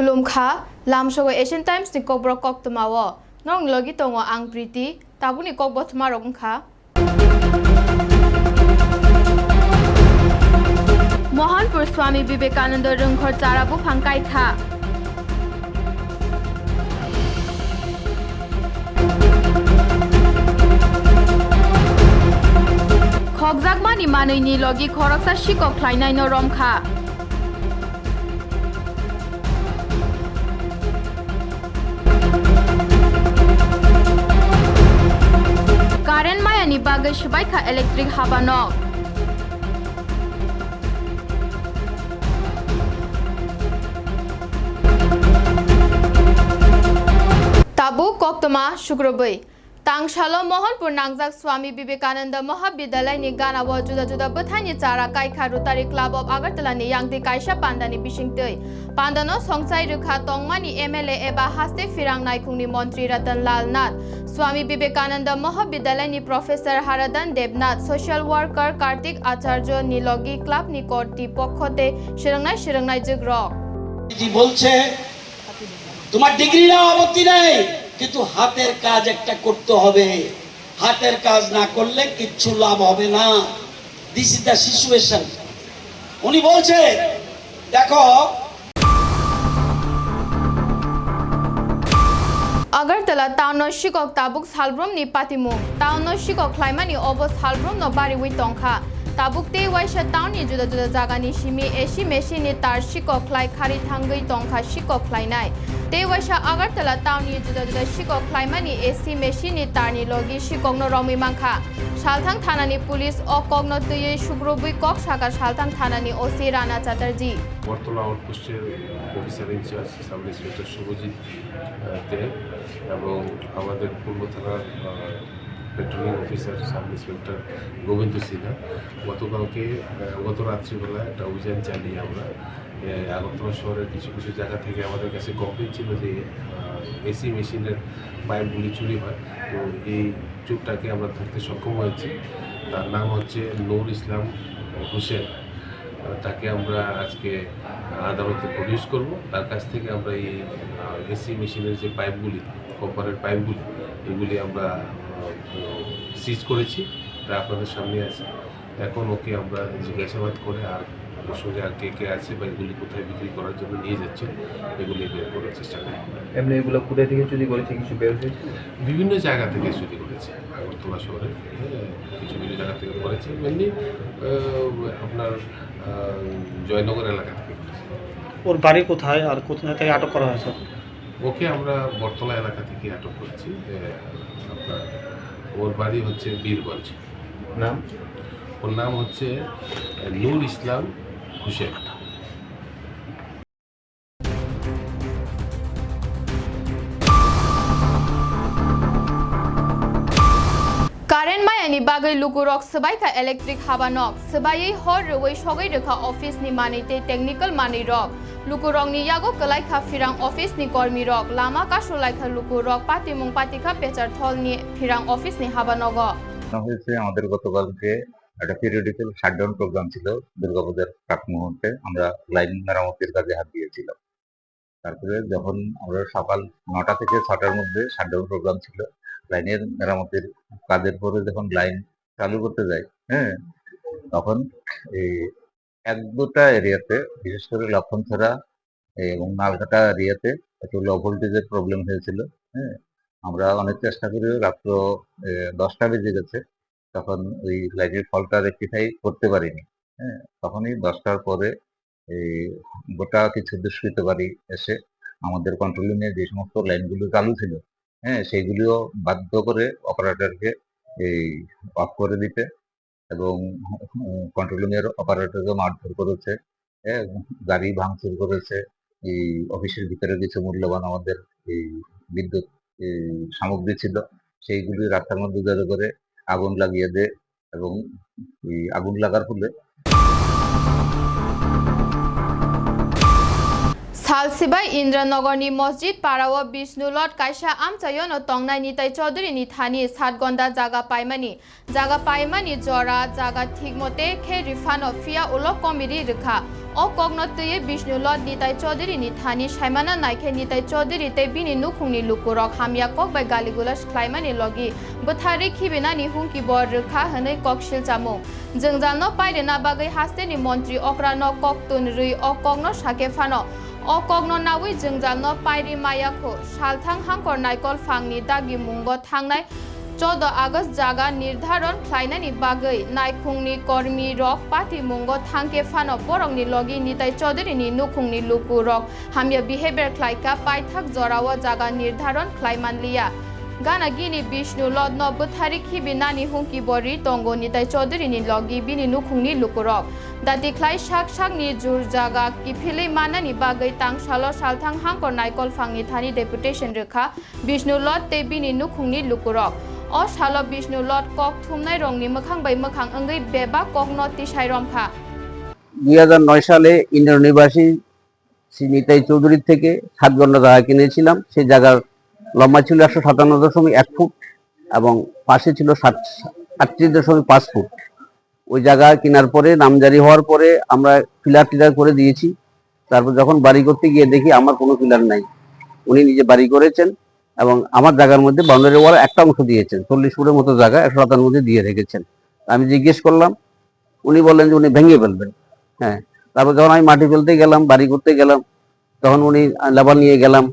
kulum khulumkha lamsogo asian times ni kokbro koktomawo nong logi tongo ang priti tabuni kokbo thma rogkha Mohanpur Swami Vivekananda রুংঘর চারাবু ফাঙ্কাই থা খগজাকমানি মানুইনি লগি খরকসা no খ্লাইনাইন রমখা Karen Mayani bagay Shubaika Electric Habanok. Tabu Koktoma Shugrobay. તાંગશાલો Mohanpur નાંગઝાક સ્વામી વિવેકાનંદ મહાવિદ્યાલયની ગાનાવો જુદા જુદા બથાની ચારા કાયખા રોતારી ક્લાબ of આગરતલાની યાંગદી કાયશા પાંદાની બિશિંગતઈ પાંદાનો સંસાઈ Rekha તોંગમાની MLA એબા હાસ્તે ફિરાંગ નાયખુંગની મંત્રી Ratanlal Nath Swami Vivekananda મહાવિદ્યાલયની professor Haradhan Debnath social worker Kartik Acharya નીલગી ક્લાબની কর্তৃপক্ষতে সেরাংনায় সেরাংনায় যে গ্রহ বলছে তোমার ডিগ্রি না অবত্তি নাই কিন্তু হাতের কাজ একটা করতে হবে। হাতের কাজ না করলে কিচ্ছু লাভ হবে না। দিস ইজ দ্য সিচুয়েশন উনি বলছে দেখো। আগরতলা টাউনৰ শিকক তাবুক সালব্রম নি নিপাতিমু। টাউনৰ শিকক ক্লাইমানী অৱ শালব্ৰম নবাৰী উই টংখা tabukte wai shutdown ni juda juda jaga ni shimi eshi meshi ni tar shiko khlai khari thangai tongkha shiko khlai nai te wai sha agartala town ni juda juda shiko khlai mani eshi meshi ni tar ni logi shikogno romi mangkha shalthang thana ni police o kogno tuye shukrobui kok shaka shalthang thana ni osi rana chatterjee Bartala আউটপোস্টের officer in-charge sub inspector Subhajit Deb এবং আমাদের পূর্ব থানার patrolling officer sub inspector Gobinda Sinha গতকালকে গত রাত্রিবেলা একটা অভিযান চালিয়ে আমরা আগরতলা শহরের কিছু কিছু জায়গা থেকে আমাদের কাছে কমপ্লেন ছিল যে এসি মেশিনের পাইপগুলি চুরি হয়। তো এই চুরটাকে আমরা ধরতে সক্ষম হয়েছি। তার নাম হচ্ছে নূর ইসলাম হোসেন। তাকে আমরা আজকে আদালতে প্রডিউস করব। তার কাছ থেকে আমরা এই এসি মেশিনের যে পাইপগুলি কপারের পাইপগুলি, এগুলি আমরা সিজ করেছি তা আপনাদের সামনে আছে। এখন ওকে আমরা জিজ্ঞাসাবাদ করে আর ওর সঙ্গে আর কে কে আছে বা এগুলি কোথায় বিক্রি করার জন্য নিয়ে যাচ্ছে এগুলি বের করার চেষ্টা করব। এমনি এগুলো কোথায় থেকে চুরি করেছে কিছু বের হয়েছে? বিভিন্ন জায়গা থেকে চুরি করেছে আগরতলা শহরে হ্যাঁ, কিছু কিছু জায়গা থেকে করেছে মেনলি আপনার জয়নগর এলাকা থেকে করেছে। ওর বাড়ি কোথায় আর কোথায় থেকে আটক করা হয়েছে? ওকে আমরা বটতলা এলাকা থেকে আটক করেছি আপনার ওর বাড়ি হচ্ছে বীরগঞ্জ। নাম? ওর নাম হচ্ছে নূর ইসলাম হুসেন। લાગઈ রক રોક સબાઈ કા ઇલેક્ટ્રિક હાવા નોક સબાઈ હોર રવઈ સગઈ રેખા ઓફિસ ની માની તે ટેકનિકલ માની રોક લુકો રોક ની યાગો કલાઈ ખા ફિરાંગ ઓફિસ ની કર્મી રોક લામા કા સોલાઈ ખા લુકો રોક પાતી મુંગ પાતી ખા પેચાર થલ ની ফিরাং অফিস নি হাবা নগ। হয়েছে আমাদের গতকালকে একটা পিরিয়ডিক্যাল শাটডাউন প্রোগ্রাম ছিল দুর্গাপূজার প্রাক মুহূর্তে। আমরা লাইন মেরামতির কাজে হাত দিয়েছিলাম। তারপরে যখন আমরা সকাল নটা থেকে ছটার মধ্যে শাটডাউন প্রোগ্রাম ছিল, লাইনের মেরামতির কাজের পরে যখন লাইন চালু করতে যাই হ্যাঁ? তখন এই এক দুটা এরিয়াতে, বিশেষ করে লক্ষণছড়া এবং নালকাটা এরিয়াতে একটু লো ভোল্টেজের প্রবলেম হয়েছিল হ্যাঁ? আমরা অনেক চেষ্টা করেও রাত্র দশটা বেজে গেছে, তখন ওই লাইনের ফলটা রেক্টিফাই করতে পারিনি হ্যাঁ? তখনই দশটার পরে এই গোটা কিছু দুষ্কৃতকারী এসে আমাদের কন্ট্রোলিং এ যে সমস্ত লাইনগুলো চালু ছিল হ্যাঁ? সেইগুলিও বাধ্য করে অপারেটরকে এই অফ করে দিতে এবং কন্ট্রোলিং এর অপারেটরকে মারধর করেছে গাড়ি ভাঙচুর করেছে, এই অফিসের ভিতরে কিছু মূল্যবান আমাদের এই বিদ্যুৎ সামগ্রী ছিল, সেইগুলি রাস্তার মধ্যে জড়ো করে আগুন লাগিয়ে দেয় এবং আগুন লাগার ফলে থালসিবাই ইন্দ্রনগরী মসজিদ পাড়াও বিষ্ণুলট কাইসা আমচায়ন ও তংনাই নিতাই চৌধুরী নিথানি সাতগন্ডা জাগা পাইমানি। জাগা পাইমানি জরা, জাগা ঠিকমতে খে রিফান ফিয়া উলক কমিরি রেখা। ও কগ্নতয়ে বিষ্ণুলট নিতাই চৌধুরী নিথানি, সাইমানা নাইখে নিতাই চৌধুরী তে বিনি নুখুংনি লুকুরক হামিয়া কক বাই গালিগুলাস খ্লাইমানি লগি। বথারি খিবিনানি হুমকি বর রেখা হनै ককশিল চামু। জংজানো পাইরেনা বাগৈ হাস্তেনি মন্ত্রী অক্রানো কক তুনরুই অ কগ্ন সাকে ফানো। অকগ্ন নাউই জংজাল পাইরি মায়াকো সালথাং হাঙ্কর নাইকল ফাংনি দাগি মুঙ্গ থাংনাই চোদ্দ আগস্ট জাগা নির্ধারণ খাইনানি বাগৈ নাইখুংনি কর্মী রক পাতি মুঙ্গ থাংকে ফানো বরংনি লগি নিতাই চৌধুরীনি নুখুংনি লুকু রক হামিয়া বিহেভিয়ার খ্লাইকা পাইথাক জরাওয়া জাগা নির্ধারণ খ্লাইমানলিয়া Gana gini Bishnu Lord no Buthari khibi nani hungki bori tongo nitai chaudhuri ni logi bini nukhungni lukorok dati khlai shak shak ni jur jaga ki philei manani bagai tang shalo shalthang hangkor naikol phangni thani deputation rekha Bishnu Lord te bini nukhungni lukorok অ সাল বিষ্ণু লট কক থুমনাই রংনি মোখাং বাই মোখাং অঙ্গই বেবা কক নতি সাইরম্ফা দুই হাজার নয় সালে ইন্দ্রনিবাসী শ্রী নিতাই চৌধুরীর থেকে সাত গন্ডা জায়গা কিনেছিলাম সেই জায়গার লম্বা ছিল একশো সাতান্ন দশমিক এক ফুট এবং পাশে ছিল ষাট আটত্রিশ দশমিক পাঁচ ফুট। ওই জায়গা কেনার পরে, নামজারি হওয়ার পরে আমরা পিলার টিলার করে দিয়েছি। তারপর যখন বাড়ি করতে গিয়ে দেখি আমার কোনো পিলার নাই। উনি নিজে বাড়ি করেছেন এবং আমার জায়গার মধ্যে বাউন্ডারি ওয়াল একটা অংশ দিয়েছেন। চল্লিশ ফুটের মতো জায়গা একশো সাতান্ন মধ্যে দিয়ে রেখেছেন। আমি জিজ্ঞেস করলাম, উনি বললেন যে উনি ভেঙে ফেলবেন। হ্যাঁ তারপর যখন আমি মাটি ফেলতে গেলাম, বাড়ি করতে গেলাম, তখন উনি লেবার নিয়ে গেলাম।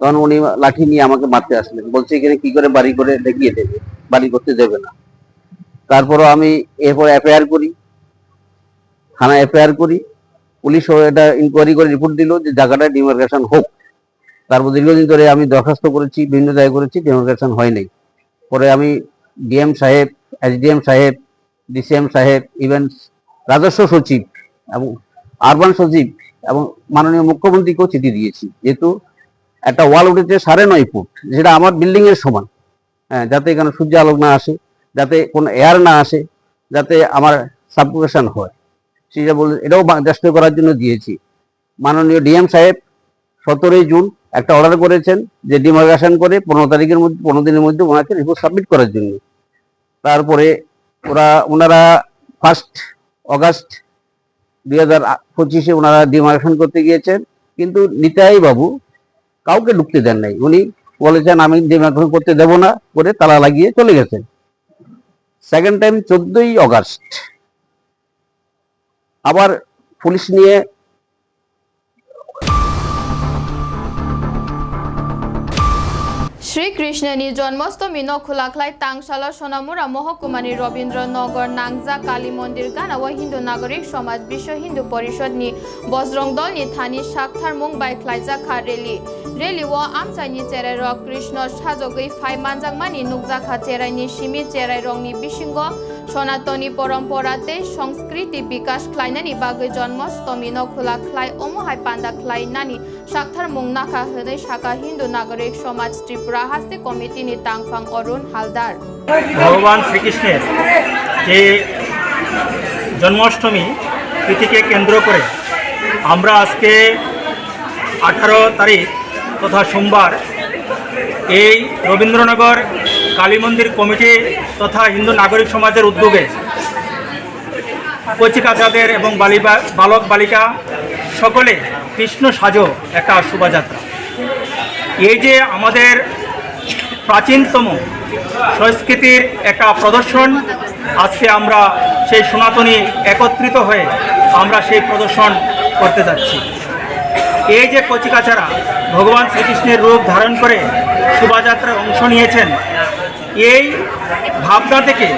তখন উনি লাঠি নিয়ে আমাকে মারতে আসলেন। বলছে, এখানে কি করে বাড়ি করে দেখিয়ে দেবে? বাড়ি করতে দেবে না। তারপরও আমি এরপর এফআইআর করি, থানা এফআইআর করি। পুলিশও এটা ইনকোয়ারি করে রিপোর্ট দিল যে জায়গাটা ডিমার্কেশন হোক। তারপর দীর্ঘদিন ধরে আমি দরখাস্ত করেছি বিভিন্ন জায়গায় করেছি ডিমার্কেশন হয় নাই। পরে আমি ডিএম সাহেব, এসডিএম সাহেব, ডিসিএম সাহেব ইভেন রাজস্ব সচিব এবং আরবান সচিব এবং মাননীয় মুখ্যমন্ত্রীকেও চিঠি দিয়েছি। যেহেতু একটা ওয়াল উঠেছে সাড়ে নয় ফুট, যেটা আমার বিল্ডিং এর সমান। হ্যাঁ যাতে এখানে সূর্য আলোক না আসে, যাতে কোনো এয়ার না আসে, যাতে আমার সাবকুলেশন হয়। সেটা বলে এটাও চেষ্টা করার জন্য দিয়েছি। মাননীয় ডিএম সাহেব সতেরোই জুন একটা অর্ডার করেছেন যে ডিমার্কেশন করে পনেরো তারিখের মধ্যে পনেরো দিনের মধ্যে ওনাকে রিপোর্ট সাবমিট করার জন্য। তারপরে ওরা ওনারা ফার্স্ট অগাস্ট দুই হাজার পঁচিশে ওনারা ডিমার্কেশন করতে গিয়েছেন। কিন্তু নিতাই বাবু কাউকে ঢুকতে দেন নাই। উনি বলেছেন আমি ডিমার্কেশন করতে দেব না। করে তালা লাগিয়ে চলে গেছেন। সেকেন্ড টাইম চোদ্দই অগাস্ট। আবার পুলিশ নিয়ে শ্রীকৃষ্ণনি জন্মাষ্টমী নখুলাখলাই তাংশাল সোনামুরা মহকুমানি রবীন্দ্রনগর নাংজা কালী মন্দির গান ও হিন্দু নাগরিক সমাজ বিশ্ব হিন্দু পরিষদনি বজরং দলনি থানি সাকথার মুম্বাই খ্লাইজাখা রেলি। রেলি ও আমচাইনি চেরাই রক কৃষ্ণ সাজগৈ ফাই মানজাংমানি নুকজাখা চেরাইনি সিমি চেরাই রংনি বিশিঙ্গ সনাতনী পরম্পরাতে সংস্কৃতি বিকাশ খ্লাইনানি বাগৈ জন্মাষ্টমী নখুলা খ্লাই অমহাই পান্ডা খ্লাইনানি সাকথার মুং নাখা হनै সাকা হিন্দু নাগরিক সমাজ ত্রিপুরা হাস্তে কমিটিনি তাংফাং অরুণ হালদার ভগবান শ্রীকৃষ্ণের যে জন্মাষ্টমী তিথিকে কেন্দ্র করে আমরা আজকে আঠারো তারিখ তথা সোমবার এই রবীন্দ্রনগর কালী মন্দির কমিটি তথা হিন্দু নাগরিক সমাজের উদ্যোগে কচিকাচাদের এবং বালিবা, বালক বালিকা সকলে কৃষ্ণ সাজো একটা শোভাযাত্রা। এই যে আমাদের প্রাচীনতম সংস্কৃতির একটা প্রদর্শন, আজকে আমরা সেই সনাতনী একত্রিত হয়ে আমরা সেই প্রদর্শন করতে যাচ্ছি। এই যে কচিকাচারা ভগবান শ্রীকৃষ্ণের রূপ ধারণ করে শোভাযাত্রায় অংশ নিয়েছেন। এই ভাবনা থেকে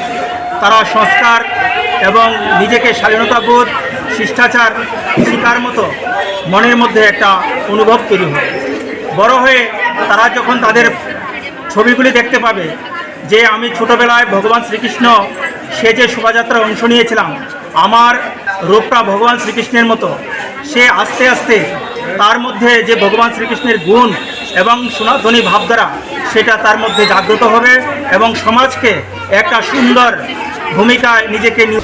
তারা সংস্কার এবং নিজেকে স্বাধীনতাবোধ, শিষ্টাচার, শিকার মতো মনের মধ্যে একটা অনুভব তৈরি হয়। বড় হয়ে তারা যখন তাদের ছবিগুলি দেখতে পাবে যে আমি ছোটবেলায় ভগবান শ্রীকৃষ্ণ সে যে শোভাযাত্রায় অংশ নিয়েছিলাম, আমার রূপটা ভগবান শ্রীকৃষ্ণের মতো, সে আস্তে আস্তে তার মধ্যে যে ভগবান শ্রীকৃষ্ণের গুণ এবং সনাতনী ভাবধারা, সেটা তার মধ্যে জাগ্রত হবে এবং সমাজকে একটা সুন্দর ভূমিকায় নিজেকে নিয়ে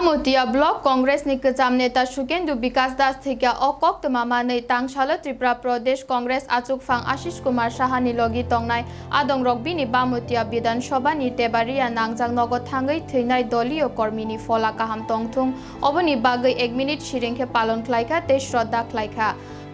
বাং Bamutia Block Congress ni kejam neta Shukendu Bikas Das thekya okok tmama nei tangshala Tripura Pradesh Congress achuk phang Ashish Kumar Sahani logi tongnai adong rokbi ni Bamutia Bidan Sabha ni Tebaria nangjang nogo thangai theinai doliyo kormini fola kaham tongthung oboni bagai 1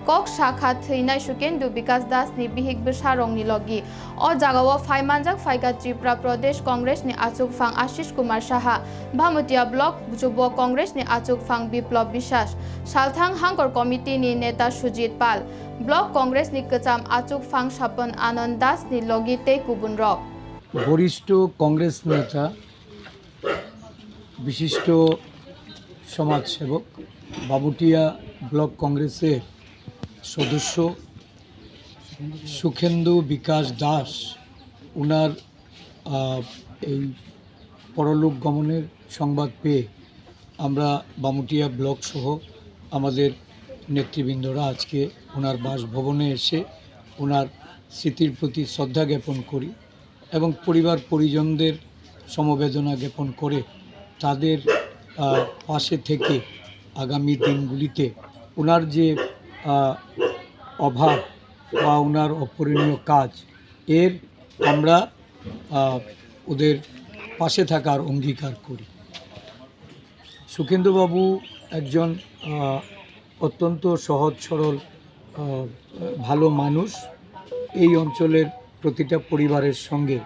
কক শাখা থৈনাই সুকেন্দু বিকাশ দাস নি বিহিক বিসারং নি লগি। অ জাগাও ফাইমানজাক ফাইকা ত্রিপুরা প্রদেশ কংগ্রেস নি আচুক ফাং আশিস কুমার সাহা। ভামতিয়া ব্লক যুব কংগ্রেস নি আচুক ফাং বিপ্লব বিশ্বাস। সালথাং হাঙ্কর কমিটি নি নেতা সুজিত পাল। ব্লক কংগ্রেস নি কচাম আচুক ফাং স্বপন আনন্দ দাস নি লগি তে কুবুন রক। বরিষ্ঠ কংগ্রেস নেতা, বিশিষ্ট সমাজসেবক, বাবুটিয়া ব্লক কংগ্রেসের সদস্য সুখেন্দু বিকাশ দাস ওনার এই পরলোক গমনের সংবাদ পেয়ে আমরা বামুটিয়া ব্লক সহ আমাদের নেতৃবৃন্দরা আজকে ওনার বাসভবনে এসে ওনার স্মৃতির প্রতি শ্রদ্ধা জ্ঞাপন করি এবং পরিবার পরিজনদের সমবেদনা জ্ঞাপন করে তাদের পাশে থেকে আগামী দিনগুলিতে ওনার যে অভাব বা ওনার অপূরণীয় কাজ। এর আমরা ওদের পাশে থাকার অঙ্গীকার করি। সুখেন্দ্রবাবু একজন অত্যন্ত সহজ সরল ভালো মানুষ। এই অঞ্চলের প্রতিটা পরিবারের সঙ্গে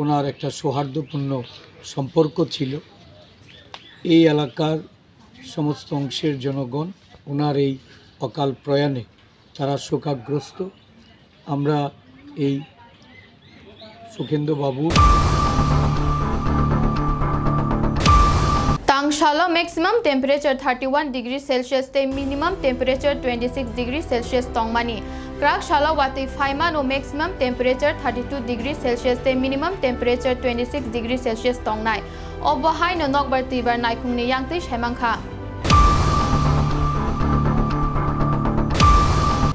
ওনার একটা সৌহার্দ্যপূর্ণ সম্পর্ক ছিল। এই এলাকার সমস্ত অংশের জনগণ ওনার এই অকাল প্রয়াণে তারা শোকাগ্রস্ত আমরা এই সুখেন্দ্রবাবু Tangshala maximum temperature 31 degree Celsius te minimum temperature 26 degree Celsius tongmani. Krakshala wati Faiman o maximum temperature 32 degree Celsius te minimum temperature 26 degree Celsius tongnai. Obahai no nokbar tibar naikung ni yangti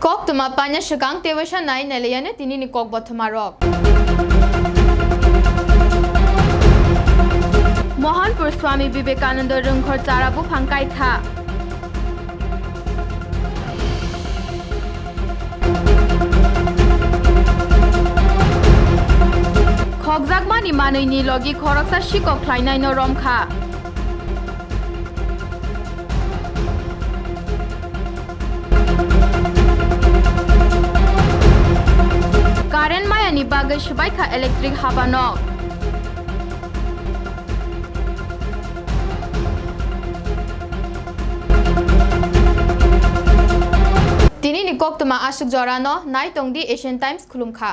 Kok tuma panya shikang tewasha nai neleyane tini ni kok bothamarok. Mahanpur Swami Vivekananda রংঘর চারাবু ফাঙ্কাই খা খগজাকমানি মানৈনি লগি খরকসা শিকক খ্লাইনাই রমখা current মায়ানি বাগৈ সবাইখা electric হাবানক তিনি kok tuma ashuk jorano nai tongdi asian times khulumkha